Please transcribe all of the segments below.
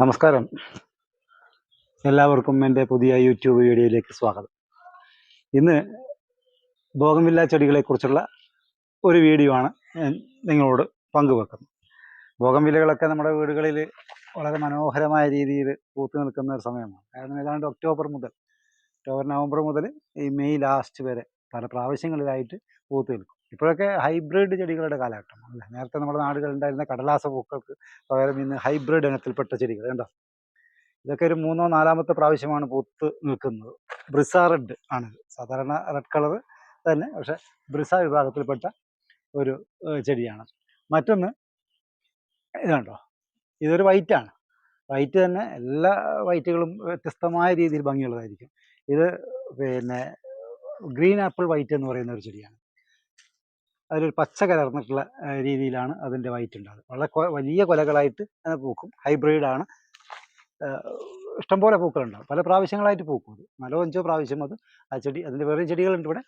നമസ്കാരം. എല്ലാവർക്കും എന്റെ പുതിയ യൂട്യൂബ് വീഡിയോയിലേക്ക് സ്വാഗതം. ഇന്ന് ബോഗമില്ല ചെടികളെക്കുറിച്ചുള്ള ഒരു വീഡിയോ ആണ് നിങ്ങളോട് പങ്കുവെക്കുന്നത്. ബോഗംവില്ലകളൊക്കെ നമ്മുടെ വീടുകളിൽ വളരെ മനോഹരമായ രീതിയിൽ പൂത്തു നിൽക്കുന്ന ഒരു സമയമാണ്. കാരണം ഏതാണ്ട് ഒക്ടോബർ മുതൽ ഒക്ടോബർ നവംബർ മുതൽ ഈ മെയ് ലാസ്റ്റ് വരെ പല പ്രാവശ്യങ്ങളിലായിട്ട് പൂത്തു നിൽക്കും. ഇപ്പോഴൊക്കെ ഹൈബ്രിഡ് ചെടികളുടെ കാലഘട്ടമാണ് അല്ലേ? നേരത്തെ നമ്മുടെ നാടുകളിൽ ഉണ്ടായിരുന്ന കടലാസ പൂക്കൾക്ക് പകരം ഇന്ന് ഹൈബ്രിഡ് ഇനത്തിൽപ്പെട്ട ചെടികൾ കണ്ടോ? ഇതൊക്കെ ഒരു മൂന്നോ നാലാമത്തെ പ്രാവശ്യമാണ് പൂത്ത് നിൽക്കുന്നത്. ബ്രിസ റെഡ് ആണ്. സാധാരണ റെഡ് കളർ തന്നെ പക്ഷെ ബ്രിസ വിഭാഗത്തിൽപ്പെട്ട ഒരു ചെടിയാണ്. മറ്റൊന്ന് ഇതുണ്ടോ ഇതൊരു വൈറ്റ് ആണ്. വൈറ്റ് തന്നെ എല്ലാ വൈറ്റുകളും വ്യത്യസ്തമായ രീതിയിൽ ഭംഗിയുള്ളതായിരിക്കും. ഇത് പിന്നെ ഗ്രീൻ ആപ്പിൾ വൈറ്റ് എന്ന് പറയുന്ന ഒരു ചെടിയാണ്. അതിലൊരു പച്ച കലർന്നിട്ടുള്ള രീതിയിലാണ് അതിന്റെ വൈറ്റ് ഉണ്ടാകുന്നത് വളരെ വലിയ കൊലകളായിട്ട് അങ്ങനെ പൂക്കും. ഹൈബ്രിഡാണ് ഇഷ്ടംപോലെ പൂക്കളുണ്ടാകും പല പ്രാവശ്യങ്ങളായിട്ട് പൂക്കും അത്. നാലോ അഞ്ചോ പ്രാവശ്യം അത് ആ ചെടി അതിന്റെ വേറെ ചെടികളുണ്ട് ഇവിടെ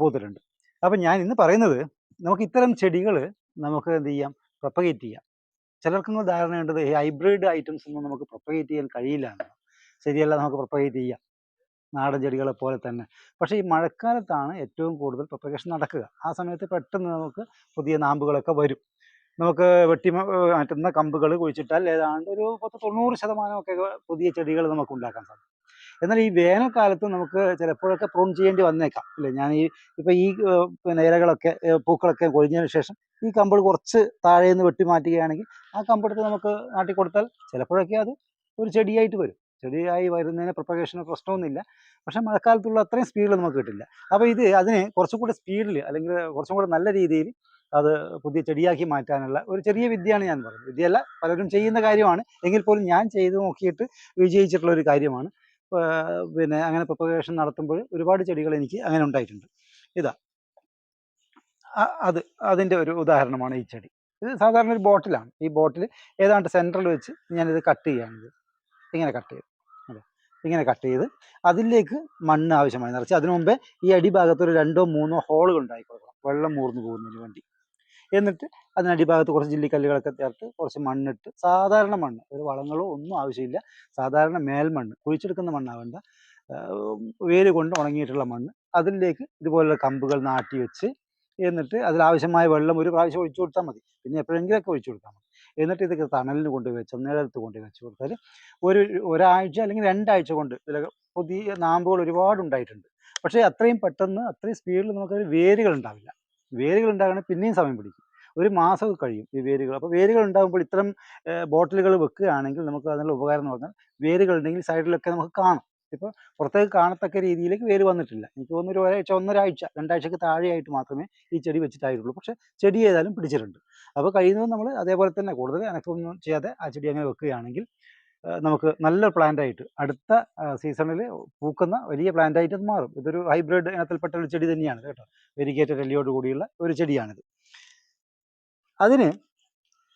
പൂത്തിട്ടുണ്ട്. അപ്പം ഞാൻ ഇന്ന് പറയുന്നത് നമുക്ക് ഇത്തരം ചെടികൾ നമുക്ക് എന്ത് ചെയ്യാം? പ്രൊപ്പഗേറ്റ് ചെയ്യാം. ചിലർക്കൊന്നും ധാരണയുണ്ടത് ഈ ഹൈബ്രിഡ് ഐറ്റംസ് ഒന്നും നമുക്ക് പ്രൊപ്പഗേറ്റ് ചെയ്യാൻ കഴിയില്ല എന്നാണ്. ശരിയല്ല നമുക്ക് പ്രൊപ്പഗേറ്റ് ചെയ്യാം. നാടൻ ചെടികളെ പോലെ തന്നെ. പക്ഷേ ഈ മഴക്കാലത്താണ് ഏറ്റവും കൂടുതൽ പ്രൊപ്പഗേഷൻ നടക്കുക. ആ സമയത്ത് പെട്ടെന്ന് നമുക്ക് പുതിയ നാമ്പുകളൊക്കെ വരും. നമുക്ക് വെട്ടി മറ്റുന്ന കമ്പുകൾ കുഴിച്ചിട്ടാൽ ഏതാണ്ട് ഒരു പത്ത് തൊണ്ണൂറ് ശതമാനമൊക്കെ പുതിയ ചെടികൾ നമുക്ക് ഉണ്ടാക്കാൻ സാധിക്കും. എന്നാൽ ഈ വേനൽക്കാലത്ത് നമുക്ക് ചിലപ്പോഴൊക്കെ പ്രൂൺ ചെയ്യേണ്ടി വന്നേക്കാം അല്ലേ? ഞാൻ ഈ ഇപ്പം ഈ പിന്നെ ഇലകളൊക്കെ പൂക്കളൊക്കെ കൊഴിഞ്ഞതിന് ശേഷം ഈ കമ്പൾ കുറച്ച് താഴെ നിന്ന് വെട്ടി മാറ്റുകയാണെങ്കിൽ ആ കമ്പെടുത്ത് നമുക്ക് നാട്ടി കൊടുത്താൽ ചിലപ്പോഴൊക്കെ അത് ഒരു ചെടിയായിട്ട് വരും. ചെടിയായി വരുന്നതിന് പ്രൊപ്പഗേഷന് പ്രശ്നമൊന്നുമില്ല. പക്ഷേ മഴക്കാലത്തുള്ള അത്രയും സ്പീഡിൽ നമുക്ക് കിട്ടില്ല. അപ്പോൾ ഇത് അതിന് കുറച്ചും കൂടെ സ്പീഡിൽ അല്ലെങ്കിൽ കുറച്ചും കൂടെ നല്ല രീതിയിൽ അത് പുതിയ ചെടിയാക്കി മാറ്റാനുള്ള ഒരു ചെറിയ വിദ്യയാണ് ഞാൻ പറയുന്നത്. വിദ്യയല്ല പലരും ചെയ്യുന്ന കാര്യമാണ്. എങ്കിൽ പോലും ഞാൻ ചെയ്ത് നോക്കിയിട്ട് വിജയിച്ചിട്ടുള്ള ഒരു കാര്യമാണ്. പിന്നെ അങ്ങനെ പ്രൊപ്പഗേഷൻ നടത്തുമ്പോൾ ഒരുപാട് ചെടികൾ എനിക്ക് അങ്ങനെ ഉണ്ടായിട്ടുണ്ട്. ഇതാ. അത് അതിന്റെ ഒരു ഉദാഹരണമാണ് ഈ ചെടി. ഇത് സാധാരണ ഒരു ബോട്ടിലാണ്. ഈ ബോട്ടിൽ ഏതാണ്ട് സെൻട്രൽ വെച്ച് ഞാനിത് കട്ട് ചെയ്യാണിത് ഇങ്ങനെ കട്ട് ചെയ്ത് ഇങ്ങനെ കട്ട് ചെയ്ത് അതിലേക്ക് മണ്ണ് ആവശ്യമായി നിറച്ച്. അതിനു മുമ്പേ ഈ അടിഭാഗത്ത് ഒരു രണ്ടോ മൂന്നോ ഹോളുകൾ ഉണ്ടാക്കി കൊടുക്കണം. വെള്ളം മൂർന്നു പോകുന്നതിന് വേണ്ടി. എന്നിട്ട് അതിനടിഭാഗത്ത് കുറച്ച് ജില്ലിക്കല്ലുകളൊക്കെ ചേർത്ത് കുറച്ച് മണ്ണിട്ട് സാധാരണ മണ്ണ്. ഒരു വളങ്ങളോ ഒന്നും ആവശ്യമില്ല. സാധാരണ മേൽമണ്ണ്. കുഴിച്ചെടുക്കുന്ന മണ്ണാവേണ്ട. വേര് കൊണ്ട് ഉണങ്ങിയിട്ടുള്ള മണ്ണ്. അതിലേക്ക് ഇതുപോലുള്ള കമ്പുകൾ നാട്ടി വെച്ച് എന്നിട്ട് അതിലാവശ്യമായ വെള്ളം ഒരു പ്രാവശ്യം ഒഴിച്ചു കൊടുത്താൽ മതി. പിന്നെ എപ്പോഴെങ്കിലുമൊക്കെ ഒഴിച്ചു കൊടുത്താൽ മതി. എന്നിട്ട് ഇതൊക്കെ തണലിന് കൊണ്ട് വെച്ച് നിഴലത്ത് കൊണ്ട് വെച്ച് കൊടുത്താൽ ഒരു ഒരാഴ്ച അല്ലെങ്കിൽ രണ്ടാഴ്ച കൊണ്ട് ഇതിലൊക്കെ പുതിയ നാമ്പുകൾ ഒരുപാട് ഉണ്ടായിട്ടുണ്ട്. പക്ഷേ അത്രയും പെട്ടെന്ന് അത്രയും സ്പീഡിൽ നമുക്ക് വേരുകൾ ഉണ്ടാവില്ല. വേരുകൾ ഉണ്ടാകണമെങ്കിൽ പിന്നെയും സമയം പിടിക്കും. ഒരു മാസം കഴിയും ഈ വേരുകൾ. അപ്പോൾ വേരുകൾ ഉണ്ടാകുമ്പോൾ ഇത്തരം ബോട്ടിലുകൾ വെക്കുകയാണെങ്കിൽ നമുക്ക് അതിനുള്ള ഉപകാരം എന്ന് പറഞ്ഞാൽ വേരുകൾ ഉണ്ടെങ്കിൽ സൈഡിലൊക്കെ നമുക്ക് കാണും. ഇപ്പോൾ പുറത്തേക്ക് കാണത്തക്ക രീതിയിലേക്ക് വേര് വന്നിട്ടില്ല. എനിക്ക് തോന്നുന്നു ഒരു ഒരാഴ്ച ഒന്നരാഴ്ച രണ്ടാഴ്ചക്ക് താഴെയായിട്ട് മാത്രമേ ഈ ചെടി വെച്ചിട്ടായിട്ടുള്ളൂ പക്ഷേ ചെടി ഏതായാലും പിടിച്ചിട്ടുണ്ട്. അപ്പോൾ കഴിയുന്നത് നമ്മൾ അതേപോലെ തന്നെ കൂടുതൽ അനക്കൊന്നും ചെയ്യാതെ ആ ചെടി അങ്ങനെ വെക്കുകയാണെങ്കിൽ നമുക്ക് നല്ല പ്ലാന്റ് ആയിട്ട് അടുത്ത സീസണിൽ പൂക്കുന്ന വലിയ പ്ലാന്റ് ആയിട്ട് അത് മാറും. ഇതൊരു ഹൈബ്രിഡ് ഇനത്തിൽപ്പെട്ട ഒരു ചെടി തന്നെയാണ് കേട്ടോ. വെരിഗേറ്റഡ് എല്ലിയോട് കൂടിയുള്ള ഒരു ചെടിയാണിത്. അതിന്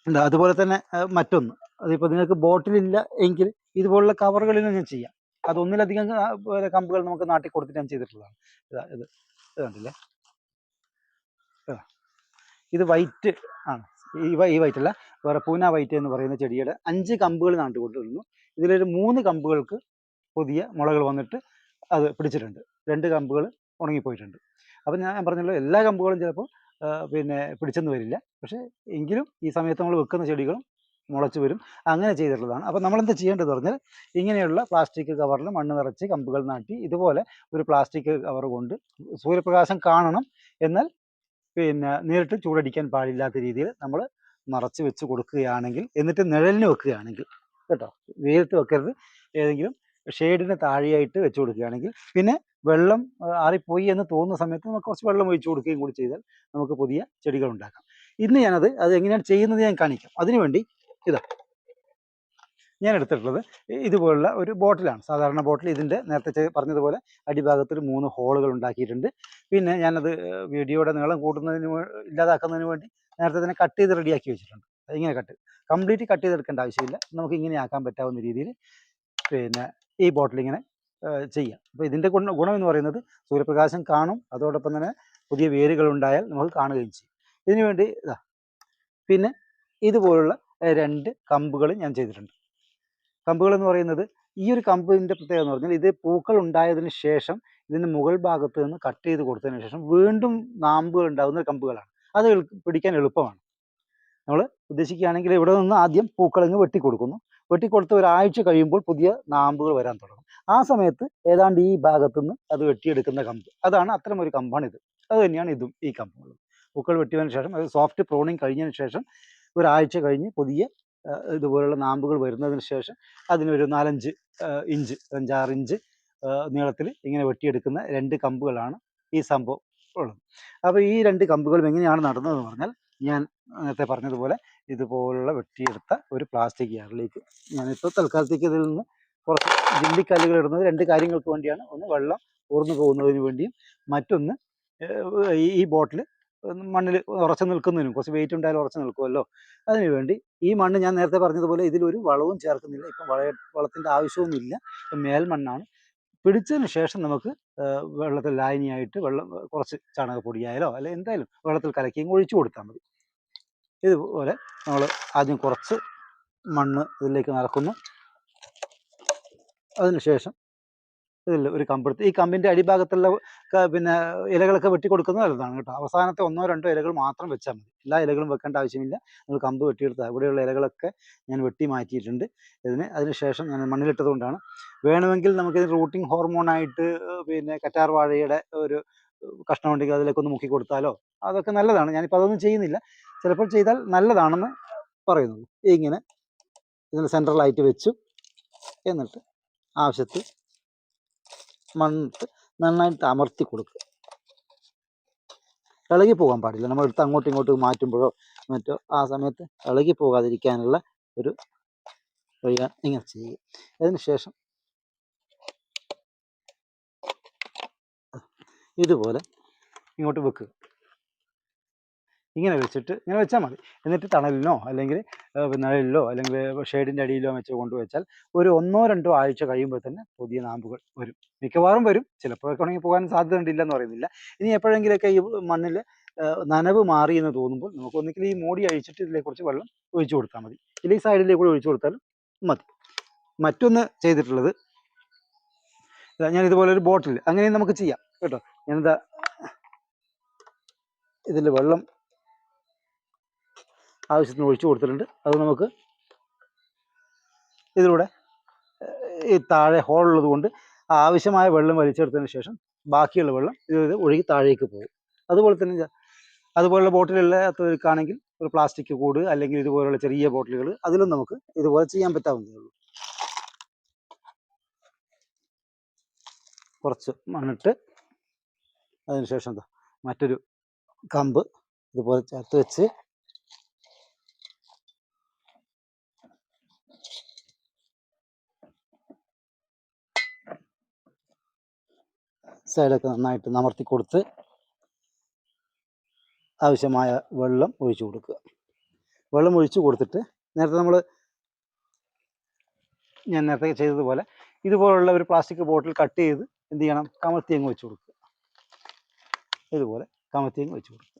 എന്താ അതുപോലെ തന്നെ മറ്റൊന്ന്. അതിപ്പോൾ നിങ്ങൾക്ക് ബോട്ടിലില്ല എങ്കിൽ ഇതുപോലുള്ള കവറുകളിൽ ഞാൻ ചെയ്യാം. അതൊന്നിലധികം കമ്പുകൾ നമുക്ക് നാട്ടി കൊടുത്തിട്ട് ഞാൻ ചെയ്തിട്ടുള്ളതാണ്. ഇതാ ഇത് ഇത് കണ്ടില്ലേ? ഇത് വൈറ്റ് ആണ്. ഈ ഈ വൈറ്റ് അല്ല വേറെ പൂന വൈറ്റ് എന്ന് പറയുന്ന ചെടിയുടെ അഞ്ച് കമ്പുകൾ നാട്ടി കൊടുത്തിരുന്നു ഇതിലൊരു മൂന്ന് കമ്പുകൾക്ക് പുതിയ മുളകൾ വന്നിട്ട് അത് പിടിച്ചിട്ടുണ്ട്. രണ്ട് കമ്പുകൾ ഉണങ്ങിപ്പോയിട്ടുണ്ട്. അപ്പം ഞാൻ പറഞ്ഞല്ലോ എല്ലാ കമ്പുകളും ചിലപ്പോൾ പിന്നെ പിടിച്ചെന്ന് വരില്ല. പക്ഷേ എങ്കിലും ഈ സമയത്ത് നമ്മൾ വെക്കുന്ന ചെടികളും മുളച്ച് വരും. അങ്ങനെ ചെയ്തിട്ടുള്ളതാണ്. അപ്പോൾ നമ്മളെന്താ ചെയ്യേണ്ടത് പറഞ്ഞാൽ ഇങ്ങനെയുള്ള പ്ലാസ്റ്റിക് കവറിൽ മണ്ണ് നിറച്ച് കമ്പുകൾ നാട്ടി ഇതുപോലെ ഒരു പ്ലാസ്റ്റിക് കവർ കൊണ്ട് സൂര്യപ്രകാശം കാണണം. എന്നാൽ പിന്നെ നേരിട്ട് ചൂടടിക്കാൻ പാടില്ലാത്ത രീതിയിൽ നമ്മൾ നിറച്ച് വെച്ച് കൊടുക്കുകയാണെങ്കിൽ എന്നിട്ട് നിഴലിന് വെക്കുകയാണെങ്കിൽ കേട്ടോ? വെയിലത്ത് വെക്കരുത്. ഏതെങ്കിലും ഷെയ്ഡിന് താഴെയായിട്ട് വെച്ച് കൊടുക്കുകയാണെങ്കിൽ പിന്നെ വെള്ളം ആറിപ്പോയി എന്ന് തോന്നുന്ന സമയത്ത് നമുക്ക് കുറച്ച് വെള്ളം ഒഴിച്ചു കൊടുക്കുകയും കൂടി ചെയ്താൽ നമുക്ക് പുതിയ ചെടികൾ ഉണ്ടാക്കാം. ഇന്ന് ഞാനത് അത് എങ്ങനെയാണ് ചെയ്യുന്നത് ഞാൻ കാണിക്കാം. അതിനുവേണ്ടി ഇതാ. ഞാൻ എടുത്തിട്ടുള്ളത് ഇതുപോലുള്ള ഒരു ബോട്ടിലാണ്. സാധാരണ ബോട്ടിൽ ഇതിന്റെ നേരത്തെ പറഞ്ഞതുപോലെ അടിഭാഗത്ത് ഒരു മൂന്ന് ഹോളുകൾ ഉണ്ടാക്കിയിട്ടുണ്ട്. പിന്നെ ഞാനത് വീഡിയോയുടെ നീളം കൂട്ടുന്നതിന് ഇല്ലാതാക്കുന്നതിന് വേണ്ടി നേരത്തെ തന്നെ കട്ട് ചെയ്ത് റെഡിയാക്കി വെച്ചിട്ടുണ്ട്. ഇങ്ങനെ കട്ട് കംപ്ലീറ്റ് കട്ട് ചെയ്തെടുക്കേണ്ട ആവശ്യമില്ല. നമുക്ക് ഇങ്ങനെ ആക്കാൻ പറ്റാവുന്ന രീതിയിൽ പിന്നെ ഈ ബോട്ടിൽ ഇങ്ങനെ ചെയ്യാം. അപ്പോൾ ഇതിന്റെ ഗുണം ഗുണം എന്ന് പറയുന്നത് സൂര്യപ്രകാശം കാണും. അതോടൊപ്പം തന്നെ പുതിയ വേരുകൾ ഉണ്ടായാൽ നമുക്ക് കാണുകയും ചെയ്യും. ഇതിനുവേണ്ടി ഇതാ പിന്നെ ഇതുപോലുള്ള രണ്ട് കമ്പുകൾ ഞാൻ ചെയ്തിട്ടുണ്ട്. കമ്പുകൾ എന്ന് പറയുന്നത് ഈ ഒരു കമ്പിന്റെ പ്രത്യേകത എന്ന് പറഞ്ഞാൽ ഇത് പൂക്കൾ ഉണ്ടായതിന് ശേഷം ഇതിന്റെ മുകൾ ഭാഗത്ത് നിന്ന് കട്ട് ചെയ്ത് കൊടുത്തതിന് ശേഷം വീണ്ടും നാമ്പുകൾ ഉണ്ടാകുന്ന കമ്പുകളാണ്. അത് പിടിക്കാൻ എളുപ്പമാണ്. നമ്മൾ ഉദ്ദേശിക്കുകയാണെങ്കിൽ ഇവിടെ നിന്ന് ആദ്യം പൂക്കളങ്ങ് വെട്ടിക്കൊടുക്കുന്നു. വെട്ടിക്കൊടുത്ത് ഒരാഴ്ച കഴിയുമ്പോൾ പുതിയ നാമ്പുകൾ വരാൻ തുടങ്ങും. ആ സമയത്ത് ഏതാണ്ട് ഈ ഭാഗത്തു നിന്ന് അത് വെട്ടിയെടുക്കുന്ന കമ്പ്. അതാണ് അത്തരം ഒരു കമ്പാണ് ഇത് അത് തന്നെയാണ് ഇതും ഈ കമ്പുകളും. പൂക്കൾ വെട്ടിയതിന് ശേഷം അത് സോഫ്റ്റ് പ്രോണിങ് കഴിഞ്ഞതിന് ശേഷം ഒരാഴ്ച കഴിഞ്ഞ് പുതിയ ഇതുപോലുള്ള നാമ്പുകൾ വരുന്നതിന് ശേഷം അതിനൊരു നാലഞ്ച് ഇഞ്ച് അഞ്ചാറ് ഇഞ്ച് നീളത്തിൽ ഇങ്ങനെ വെട്ടിയെടുക്കുന്ന രണ്ട് കമ്പുകളാണ് ഈ സംഭവം ഉള്ളത്. അപ്പോൾ ഈ രണ്ട് കമ്പുകളും എങ്ങനെയാണ് നടന്നതെന്ന് പറഞ്ഞാൽ ഞാൻ നേരത്തെ പറഞ്ഞതുപോലെ ഇതുപോലുള്ള വെട്ടിയെടുത്ത ഒരു പ്ലാസ്റ്റിക് ജാറിലേക്ക് ഞാനിപ്പോൾ തൽക്കാലത്തേക്ക് ഇതിൽ നിന്ന് കുറച്ച് ജില്ലിക്കല്ലുകൾ ഇടുന്നത് രണ്ട് കാര്യങ്ങൾക്ക് വേണ്ടിയാണ്. ഒന്ന് വെള്ളം ഊർന്നു പോകുന്നതിന് വേണ്ടിയും മറ്റൊന്ന് ഈ ബോട്ടിൽ മണ്ണിൽ ഉറച്ചു നിൽക്കുന്നതിനും കുറച്ച് വെയിറ്റ് ഉണ്ടായാലും ഉറച്ചു നിൽക്കുമല്ലോ അതിനുവേണ്ടി ഈ മണ്ണ് ഞാൻ നേരത്തെ പറഞ്ഞതുപോലെ ഇതിലൊരു വളവും ചേർക്കുന്നില്ല. ഇപ്പം വള വളത്തിന്റെ ആവശ്യമൊന്നുമില്ല ഇപ്പം മേൽമണ്ണാണ്. പിടിച്ചതിന് ശേഷം നമുക്ക് വെള്ളത്തിൽ ലായനിയായിട്ട് വെള്ളം കുറച്ച് ചാണകപ്പൊടിയായാലോ അല്ലെ എന്തായാലും വെള്ളത്തിൽ കലക്കിയും ഒഴിച്ചു കൊടുത്താൽ മതി. ഇതുപോലെ നമ്മൾ ആദ്യം കുറച്ച് മണ്ണ് ഇതിലേക്ക് നിറക്കുന്നു. അതിനുശേഷം ഇതിൽ ഒരു കമ്പെടുത്ത് ഈ കമ്പിന്റെ അടിഭാഗത്തുള്ള പിന്നെ ഇലകളൊക്കെ വെട്ടി കൊടുക്കുന്നത് നല്ലതാണ് കേട്ടോ. അവസാനത്തെ ഒന്നോ രണ്ടോ ഇലകൾ മാത്രം വെച്ചാൽ മതി. എല്ലാ ഇലകളും വെക്കേണ്ട ആവശ്യമില്ല. നമ്മൾ കമ്പ് വെട്ടിയെടുത്താൽ ഇവിടെയുള്ള ഇലകളൊക്കെ ഞാൻ വെട്ടി മാറ്റിയിട്ടുണ്ട്. ഇതിന് അതിനുശേഷം ഞാൻ മണ്ണിലിട്ടത് കൊണ്ടാണ് വേണമെങ്കിൽ നമുക്ക് റൂട്ടിംഗ് ഹോർമോണായിട്ട് പിന്നെ കറ്റാർ വാഴയുടെ ഒരു കഷ്ണം ഉണ്ടെങ്കിൽ അതിലേക്കൊന്ന് മുക്കി കൊടുത്താലോ? അതൊക്കെ നല്ലതാണ്. ഞാനിപ്പോൾ അതൊന്നും ചെയ്യുന്നില്ല. ചിലപ്പോൾ ചെയ്താൽ നല്ലതാണെന്ന് പറയുന്നു ഇങ്ങനെ ഇതിന് സെൻട്രലായിട്ട് വെച്ചു. എന്നിട്ട് ആവശ്യത്തിൽ മണ്ണിട്ട് നന്നായിട്ട് അമർത്തി കൊടുക്കുക. ഇളകി പോകാൻ പാടില്ല. നമ്മൾ എടുത്ത് അങ്ങോട്ടും ഇങ്ങോട്ടും മാറ്റുമ്പോഴോ മറ്റോ ആ സമയത്ത് ഇളകി പോകാതിരിക്കാനുള്ള ഒരു വഴിയാണ് ഇങ്ങനെ ചെയ്യുക. അതിനുശേഷം ഇതുപോലെ ഇങ്ങോട്ട് വെക്കുക. ഇങ്ങനെ വെച്ചിട്ട് ഇങ്ങനെ വെച്ചാൽ മതി. എന്നിട്ട് തണലിനോ അല്ലെങ്കിൽ നിഴലിലോ അല്ലെങ്കിൽ ഷെയ്ഡിന്റെ അടിയിലോ വെച്ച് കൊണ്ടുവച്ചാൽ ഒരു ഒന്നോ രണ്ടോ ആഴ്ച കഴിയുമ്പോൾ തന്നെ പുതിയ നാമ്പുകൾ വരും. മിക്കവാറും വരും. ചിലപ്പോഴൊക്കെ ഉണങ്ങി പോകാൻ സാധ്യത ഉണ്ടില്ല എന്ന് പറയുന്നില്ല. ഇനി എപ്പോഴെങ്കിലൊക്കെ ഈ മണ്ണിൽ നനവ് മാറി എന്ന് തോന്നുമ്പോൾ നമുക്ക് ഒന്നിക്കിൽ ഈ മോടി അഴിച്ചിട്ട് ഇതിലേക്ക് കുറച്ച് വെള്ളം ഒഴിച്ചു കൊടുത്താൽ മതി. ഇല്ലെങ്കിൽ സൈഡിലേക്ക് കൂടി ഒഴിച്ചു കൊടുത്താലും മതി. മറ്റൊന്ന് ചെയ്തിട്ടുള്ളത് ഞാൻ ഇതുപോലെ ഒരു ബോട്ടിൽ അങ്ങനെയും നമുക്ക് ചെയ്യാം. കേട്ടോ. ഞാനിതാ ഇതിൽ വെള്ളം ആവശ്യത്തിന് ഒഴിച്ചു കൊടുത്തിട്ടുണ്ട്. അത് നമുക്ക് ഇതിലൂടെ ഈ താഴെ ഹോൾ ഉള്ളത് കൊണ്ട് ആവശ്യമായ വെള്ളം വലിച്ചെടുത്തതിന് ശേഷം ബാക്കിയുള്ള വെള്ളം ഇത് ഒഴുകി താഴേക്ക് പോകും. അതുപോലെ തന്നെ അതുപോലുള്ള ബോട്ടിലില്ലാത്തവർക്കാണെങ്കിൽ ഒരു പ്ലാസ്റ്റിക് കൂട് അല്ലെങ്കിൽ ഇതുപോലുള്ള ചെറിയ ബോട്ടിലുകൾ അതിലും നമുക്ക് ഇതുപോലെ ചെയ്യാൻ പറ്റാവുന്നതേ ഉള്ളൂ. കുറച്ച് മണ്ണിട്ട് അതിനുശേഷം എന്താ മറ്റൊരു കമ്പ് ഇതുപോലെ ചേർത്ത് വെച്ച് സൈഡൊക്കെ നന്നായിട്ട് നമർത്തി കൊടുത്ത് ആവശ്യമായ വെള്ളം ഒഴിച്ചു കൊടുക്കുക. വെള്ളം ഒഴിച്ചു കൊടുത്തിട്ട് നേരത്തെ നമ്മൾ ഞാൻ നേരത്തെ ചെയ്തതുപോലെ ഇതുപോലുള്ള ഒരു പ്ലാസ്റ്റിക് ബോട്ടിൽ കട്ട് ചെയ്ത് എന്ത് ചെയ്യണം? കമത്തി അങ്ങ് വെച്ച് കൊടുക്കുക. ഇതുപോലെ കമത്തി അങ്ങ് വെച്ച് കൊടുക്കുക.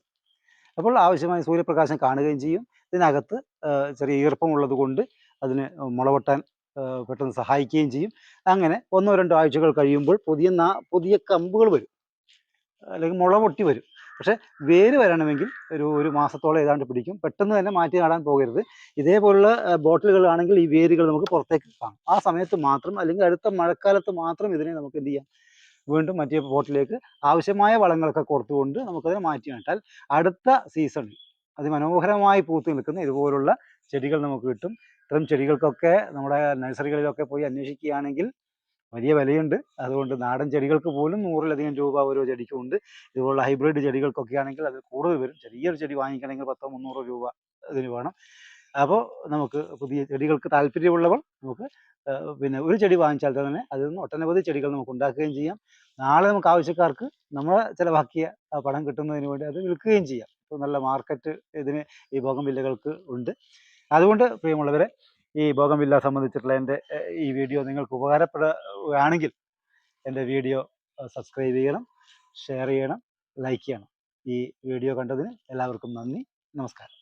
അപ്പോൾ ആവശ്യമായ സൂര്യപ്രകാശം കാണുകയും ചെയ്യും. ഇതിനകത്ത് ചെറിയ ഈർപ്പമുള്ളത് കൊണ്ട് അതിന് മുളവട്ടാൻ പെട്ടെന്ന് സഹായിക്കുകയും ചെയ്യും. അങ്ങനെ ഒന്നോ രണ്ടോ ആഴ്ചകൾ കഴിയുമ്പോൾ പുതിയ നാ പുതിയ കമ്പുകൾ വരും. അല്ലെങ്കിൽ മുള പൊട്ടി വരും. പക്ഷെ വേര് വരണമെങ്കിൽ ഒരു ഒരു മാസത്തോളം ഏതാണ്ട് പിടിക്കും. പെട്ടെന്ന് തന്നെ മാറ്റി നടാൻ പോകരുത്. ഇതേപോലുള്ള ബോട്ടിലുകളാണെങ്കിൽ ഈ വേരുകൾ നമുക്ക് പുറത്തേക്ക് കാണും ആ സമയത്ത് മാത്രം അല്ലെങ്കിൽ അടുത്ത മഴക്കാലത്ത് മാത്രം ഇതിനെ നമുക്ക് എന്ത് ചെയ്യാം? വീണ്ടും മറ്റേ ബോട്ടിലേക്ക് ആവശ്യമായ വളങ്ങളൊക്കെ കൊടുത്തുകൊണ്ട് നമുക്കതിനെ മാറ്റി നട്ടാൽ അടുത്ത സീസണിൽ അതിമനോഹരമായി പൂത്ത് നിൽക്കുന്ന ഇതുപോലുള്ള ചെടികൾ നമുക്ക് കിട്ടും. ഇത്തരം ചെടികൾക്കൊക്കെ നമ്മുടെ നഴ്സറികളിലൊക്കെ പോയി അന്വേഷിക്കുകയാണെങ്കിൽ വലിയ വിലയുണ്ട്. അതുകൊണ്ട് നാടൻ ചെടികൾക്ക് പോലും നൂറിലധികം രൂപ ഓരോ ചെടിക്കുമുണ്ട് ഇതുപോലുള്ള ഹൈബ്രിഡ് ചെടികൾക്കൊക്കെ ആണെങ്കിൽ അതിൽ കൂടുതൽ വരും. ചെറിയൊരു ചെടി വാങ്ങിക്കണമെങ്കിൽ പത്തോ മുന്നൂറോ രൂപ ഇതിന് വേണം. അപ്പോൾ നമുക്ക് പുതിയ ചെടികൾക്ക് താല്പര്യമുള്ളവർ നമുക്ക് പിന്നെ ഒരു ചെടി വാങ്ങിച്ചാൽ തന്നെ അതിൽ നിന്ന് ഒട്ടനവധി ചെടികൾ നമുക്ക് ഉണ്ടാക്കുകയും ചെയ്യാം. നാളെ നമുക്ക് ആവശ്യക്കാർക്ക് നമ്മൾ ചിലവാക്കിയ പണം കിട്ടുന്നതിന് വേണ്ടി അത് വിൽക്കുകയും ചെയ്യാം. ഇപ്പോൾ നല്ല മാർക്കറ്റ് ഇതിന് ഈ ബോഗംവില്ലകൾക്ക് ഉണ്ട്. അതുകൊണ്ട് പ്രിയമുള്ളവരെ ഈ ബോഗംവില്ല സംബന്ധിച്ചിട്ടുള്ള എന്റെ ഈ വീഡിയോ നിങ്ങൾക്ക് ഉപകാരപ്പെടുകയാണെങ്കിൽ എന്റെ വീഡിയോ സബ്സ്ക്രൈബ് ചെയ്യണം ഷെയർ ചെയ്യണം ലൈക്ക് ചെയ്യണം. ഈ വീഡിയോ കണ്ടതിന് എല്ലാവർക്കും നന്ദി നമസ്കാരം.